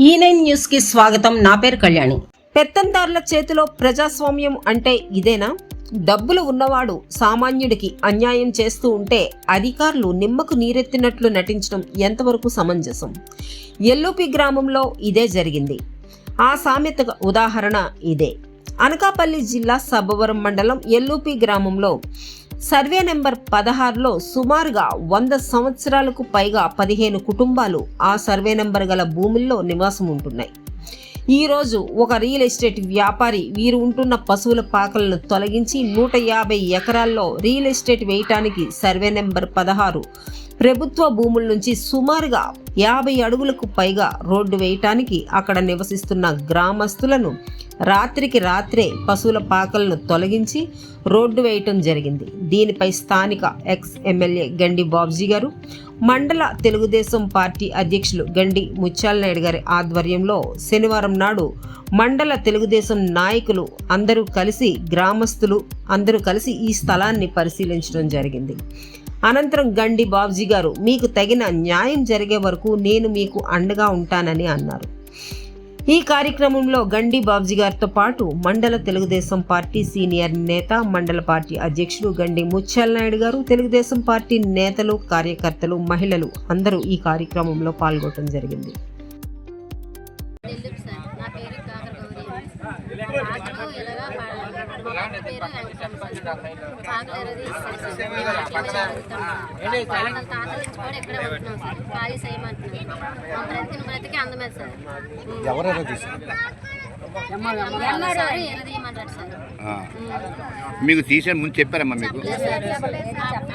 E ఈ nine న్యూస్కి స్వాగతం. నా పేరు కళ్యాణి. పెత్తందారుల చేతిలో ప్రజాస్వామ్యం అంటే ఇదేనా? డబ్బులు ఉన్నవాడు సామాన్యుడికి అన్యాయం చేస్తూ ఉంటే అధికారులు నిమ్మకు నీరెత్తినట్లు నటించడం ఎంతవరకు సమంజసం? ఎల్లుపి గ్రామంలో ఇదే జరిగింది. ఆ సామెత ఉదాహరణ ఇదే. అనకాపల్లి జిల్లా సబ్బవరం మండలం ఎల్లుపి గ్రామంలో సర్వే నెంబర్ పదహారులో సుమారుగా వంద సంవత్సరాలకు పైగా పదిహేను కుటుంబాలు ఆ సర్వే నెంబర్ గల భూముల్లో నివాసం ఉంటున్నాయి. ఈరోజు ఒక రియల్ ఎస్టేట్ వ్యాపారి వీరు ఉంటున్న పశువుల పాకలను తొలగించి నూట యాభై ఎకరాల్లో రియల్ ఎస్టేట్ వేయటానికి సర్వే నెంబర్ పదహారు ప్రభుత్వ భూముల నుంచి సుమారుగా యాభై అడుగులకు పైగా రోడ్డు వేయటానికి అక్కడ నివసిస్తున్న గ్రామస్తులను రాత్రికి రాత్రే పశువుల పాకలను తొలగించి రోడ్డు వేయటం జరిగింది. దీనిపై స్థానిక ఎక్స్ ఎమ్మెల్యే గండి బాబ్జీ గారు మండల తెలుగుదేశం పార్టీ అధ్యక్షులు గండి ముత్యాలనాయుడు గారి ఆధ్వర్యంలో శనివారం నాడు మండల తెలుగుదేశం నాయకులు అందరూ కలిసి గ్రామస్తులు అందరూ కలిసి ఈ స్థలాన్ని పరిశీలించడం జరిగింది. అనంతరం గండి బాబ్జీ గారు మీకు తగిన న్యాయం జరిగే వరకు నేను మీకు అండగా ఉంటానని అన్నారు. ఈ కార్యక్రమంలో గండి బాబ్జీ గారితో పాటు మండల తెలుగుదేశం పార్టీ సీనియర్ నేత మండల పార్టీ అధ్యక్షుడు గండి ముత్యాల నాయుడు గారు తెలుగుదేశం పార్టీ నేతలు కార్యకర్తలు మహిళలు అందరూ ఈ కార్యక్రమంలో పాల్గొనడం జరిగింది. మీకు తీసే ముందు చెప్పారమ్మా మీకు?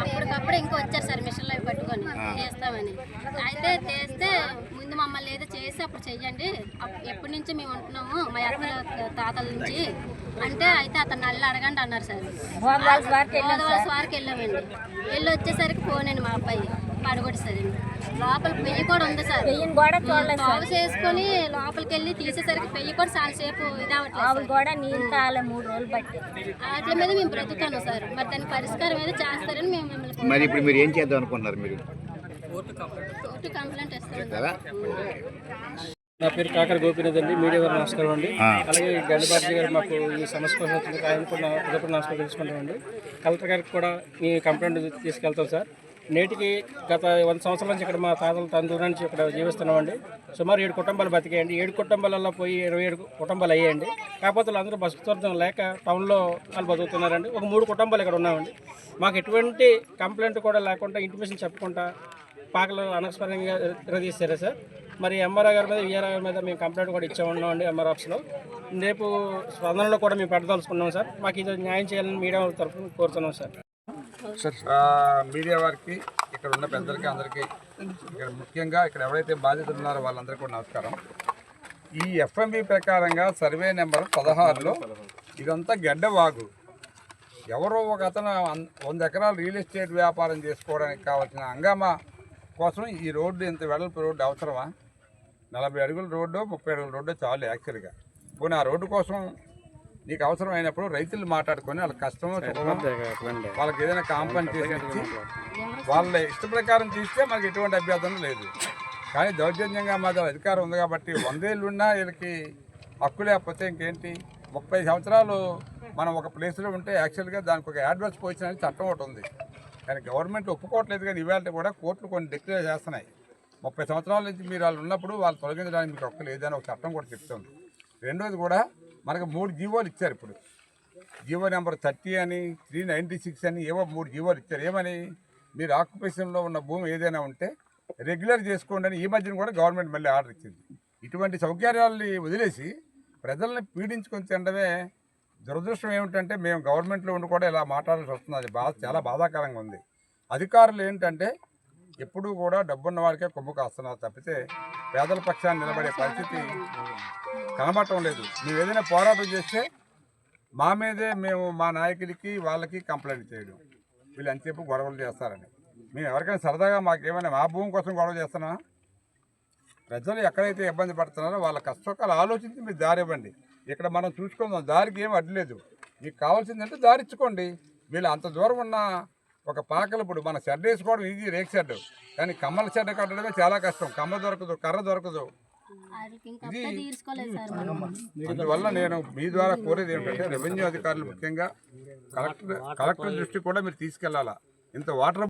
అప్పటికప్పుడు ఇంకో వచ్చారు సార్ మిషన్లు అవి పట్టుకొని. చేస్తామని. అయితే చేస్తే ముందు మమ్మల్ని ఏదో చేసి అప్పుడు చెయ్యండి. ఎప్పటి నుంచి మేము ఉంటున్నాము మా అత్తల తాతల నుంచి. అంటే అయితే అతను నల్లి అడగండి అన్నారు సార్. గోదవలస వారికి వెళ్ళామండి. వెళ్ళి వచ్చేసరికి ఫోన్ అండి మా అబ్బాయి. పడగొట్టేసరండి లోపల పెయ్యి కూడా ఉంది సార్. బాగు చేసుకొని లోపలికి వెళ్ళి తీసేసరికి పెయ్యి కూడా చాలా సేపు ఇదవట్లేదు కూడా నీళ్ళు తాగలే మూడు రోజులు బట్టి వాటి మీద మేము బ్రతుకుతాను సార్. మరి దానికి పరిష్కారం ఏదో చేస్తారని మేము మిమ్మల్ని మరి ఇప్పుడు మీరు ఏం చేద్దాం అనుకున్నారు మీరు? నా పేరు కాకర గోపీనాథ్ అండి మీడియా గారు నమస్కారం అండి. అలాగే గండిబాబు గారు మాకు ఈ సమస్య కోసం వచ్చినందుకు ఆయన కూడా హృదయపూర్వక నమస్కారం తెలుసుకుంటామండి కలెక్టర్ గారికి కూడా ఈ కంప్లైంట్ తీసుకెళ్తాం సార్. నేటికి గత వంద సంవత్సరాల నుంచి ఇక్కడ మా తాతల తండ్రి నుంచి ఇక్కడ జీవిస్తున్నామండి సుమారు ఏడు కుటుంబాలు బతికాయండి. ఏడు కుటుంబాలలో పోయి ఇరవై ఏడు కుటుంబాలు అయ్యాయండి. కాకపోతే వాళ్ళందరూ బతుకుతాం లేక టౌన్లో వాళ్ళు బతుకుతున్నారండి. ఒక మూడు కుటుంబాలు ఇక్కడ ఉన్నామండి. మాకు ఎటువంటి కంప్లైంట్ కూడా లేకుండా ఇంటిమేషన్ చెప్పకుండా పాకలు అనవసరంగా తీసారా సార్? మరి ఎంఆర్ఆ గారి మీద విఆర్ఆ గారి మీద మేము కంప్లైంట్ కూడా ఇచ్చామన్నాం అండి ఎంఆర్ ఆఫీస్లో. రేపు స్పందనలో కూడా మేము పెట్టదలుచుకున్నాం సార్. మాకు ఇది న్యాయం చేయాలని మీడియా తరఫున కోరుతున్నాం సార్. సార్ మీడియా వారికి ఇక్కడ ఉన్న పెద్దలకి అందరికీ ఇక్కడ ముఖ్యంగా ఇక్కడ ఎవరైతే బాధితులు ఉన్నారో వాళ్ళందరికీ కూడా నమస్కారం. ఈ ఎఫ్ఎంబి ప్రకారంగా సర్వే నెంబర్ పదహారులో ఇదంతా గడ్డవాగు. ఎవరో ఒక అతను వంద ఎకరాలు రియల్ ఎస్టేట్ వ్యాపారం చేసుకోవడానికి కావాల్సిన హంగామా కోసం ఈ రోడ్డు ఇంత వెడల్పు రోడ్డు అవసరమా? నలభై అడుగుల రోడ్డు ముప్పై అడుగుల రోడ్డు చాలు యాక్చువల్గా పోనీ ఆ రోడ్డు కోసం నీకు అవసరం అయినప్పుడు రైతులు మాట్లాడుకొని వాళ్ళ కష్టమో వాళ్ళకి ఏదైనా కాంపన్సేషన్ వాళ్ళ ఇష్ట ప్రకారం తీస్తే మనకి ఎటువంటి అభ్యర్థన లేదు. కానీ దౌర్జన్యంగా మాది అధికారం ఉంది కాబట్టి వందేళ్ళు ఉన్నా వీళ్ళకి హక్కు లేకపోతే ఇంకేంటి? ముప్పై సంవత్సరాలు మనం ఒక ప్లేస్లో ఉంటే యాక్చువల్గా దానికి ఒక అడ్వాన్స్ పొజిషన్ అని చట్టం ఒకటి ఉంది. కానీ గవర్నమెంట్ ఒప్పుకోవట్లేదు కానీ ఇవాళ కూడా కోర్టులు కొన్ని డిక్లేర్ చేస్తున్నాయి. ముప్పై సంవత్సరాల నుంచి మీరు వాళ్ళు ఉన్నప్పుడు వాళ్ళు తొలగించడానికి మీకు హక్కు లేదని ఒక చట్టం కూడా చెప్తుంది. రెండోది కూడా మనకు మూడు జీవోలు ఇచ్చారు ఇప్పుడు. జీవో నెంబర్ థర్టీ అని త్రీ నైంటీ సిక్స్ అని ఏవో మూడు జీవోలు ఇచ్చారు. ఏమని? మీరు ఆక్యుపేషన్లో ఉన్న భూమి ఏదైనా ఉంటే రెగ్యులర్ చేసుకోండి అని ఈ మధ్యన కూడా గవర్నమెంట్ మళ్ళీ ఆర్డర్ ఇచ్చింది. ఇటువంటి సౌకర్యాలని వదిలేసి ప్రజల్ని పీడించుకొని తినడమే దురదృష్టం ఏమిటంటే మేము గవర్నమెంట్లో ఉండి కూడా ఇలా మాట్లాడాల్సి వస్తుంది. అది బాధ చాలా బాధాకరంగా ఉంది. అధికారులు ఏంటంటే ఎప్పుడూ కూడా డబ్బున్న వారికే కొమ్ము కాస్తున్నారు తప్పితే పేదల పక్షాన్ని నిలబడే పరిస్థితి కనబడటం లేదు. మేము ఏదైనా పోరాటం చేస్తే మా మీదే మేము మా నాయకులకి వాళ్ళకి కంప్లైంట్ చేయడం. వీళ్ళు ఎంతసేపు గొడవలు చేస్తారని. మేము ఎవరికైనా సరదాగా మాకేమైనా మా భూమి కోసం గొడవ చేస్తున్నా ప్రజలు ఎక్కడైతే ఇబ్బంది పడుతున్నారో వాళ్ళ కష్టకాలు ఆలోచించి మీరు దారి ఇవ్వండి. ఇక్కడ మనం చూసుకుందాం. దారికి ఏం అడ్డలేదు. మీకు కావాల్సిందంటే దారి ఇచ్చుకోండి వీళ్ళు అంత దూరం ఉన్న ఒక పాకలు ఇప్పుడు మన షెడ్ వేసుకోవడం ఈజీ రేక్ షెడ్. కానీ కమ్మల షెడ్ కట్టడమే చాలా కష్టం. కమ్మ దొరకదు కర్ర దొరకదు. మనం. అందువల్ల నేను మీ ద్వారా కోరేది ఏంటంటే రెవెన్యూ అధికారులు ముఖ్యంగా కలెక్టర్ కలెక్టర్ దృష్టి కూడా మీరు తీసుకెళ్ళాలా ఇంత వాటర్